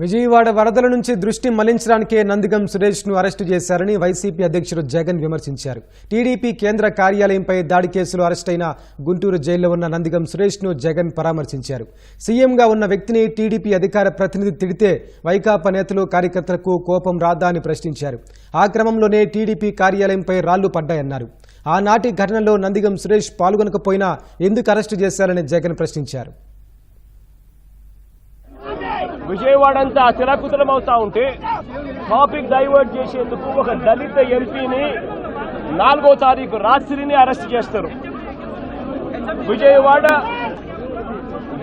విజయవాడ వరదల నుంచి దృష్టి మళ్ళించడానికే నందిగం సురేష్ను అరెస్టు చేశారని వైసీపీ అధ్యక్షుడు జగన్ విమర్శించారు. టీడీపీ కేంద్ర కార్యాలయంపై దాడి కేసులో అరెస్టైన గుంటూరు జైల్లో ఉన్న నందిగం సురేష్ను జగన్ పరామర్శించారు. సీఎంగా ఉన్న వ్యక్తిని టీడీపీ అధికార ప్రతినిధి తిడితే వైకాపా నేతలు కార్యకర్తలకు కోపం రాదా అని ప్రశ్నించారు. ఆ క్రమంలోనే టీడీపీ కార్యాలయంపై రాళ్ళు పడ్డాయన్నారు. ఆనాటి ఘటనలో నందిగం సురేష్ పాల్గొనకపోయినా ఎందుకు అరెస్టు చేశారని జగన్ ప్రశ్నించారు. విజయవాడ అంతా అతిరకుతలం అవుతా ఉంటే టాపిక్ డైవర్ట్ చేసేందుకు ఒక దళిత ఎంపీని నాలుగో తారీఖు రాత్రిని అరెస్ట్ చేస్తారు. Vijayawada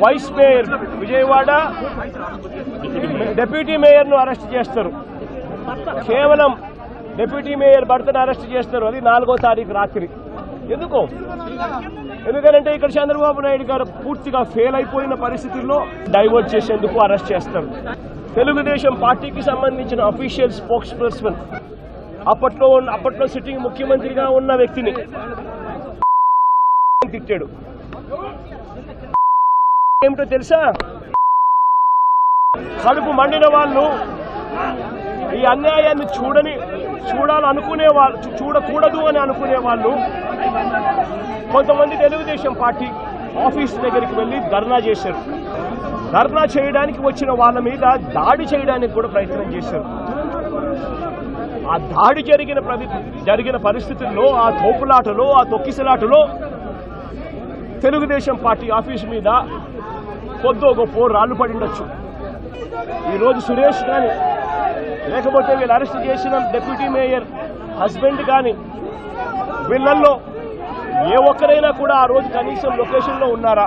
vice mayor Vijayawada deputy మేయర్ను arrest చేస్తారు. కేవలం డెప్యూటీ మేయర్ భర్తను అరెస్ట్ చేస్తారు. అది నాలుగో తారీఖు రాత్రి. ఎందుకు? ఎందుకంటే ఇక్కడ చంద్రబాబు నాయుడు గారు పూర్తిగా ఫెయిల్ అయిపోయిన పరిస్థితుల్లో డైవర్ట్ చేసేందుకు అరెస్ట్ చేస్తారు. తెలుగుదేశం పార్టీకి సంబంధించిన అఫీషియల్ స్పోక్స్ పర్సన్ అప్పట్లో అప్పట్లో సిట్టింగ్ ముఖ్యమంత్రిగా ఉన్న వ్యక్తిని తిట్టాడు. ఏమిటో తెలుసా? కడుపు మండిన వాళ్ళు ఈ అన్యాయాన్ని చూడని చూడాలనుకునే వాళ్ళు చూ- చూడకూడదు అని అనుకునే వాళ్ళు కొంతమంది తెలుగుదేశం పార్టీ ఆఫీస్ దగ్గరికి వెళ్ళి ధర్నా చేశారు. ధర్నా చేయడానికి వచ్చిన వాళ్ళ మీద దాడి చేయడానికి కూడా ప్రయత్నం చేశారు. ఆ దాడి జరిగిన ప్రతి జరిగిన పరిస్థితుల్లో ఆ తోపులాటలో ఆ తొక్కిసలాటలో తెలుగుదేశం పార్టీ ఆఫీస్ మీద కొద్దో గొప్ప రాళ్ళు పడిండొచ్చు ఈరోజు సురేష్ కానీ లేకపోతే వీళ్ళు అరెస్ట్ చేసిన డెప్యూటీ మేయర్ హస్బెండ్ కానీ వీళ్ళల్లో ఏ ఒక్కరైనా కూడా ఆ రోజు కనీసం లొకేషన్లో ఉన్నారా?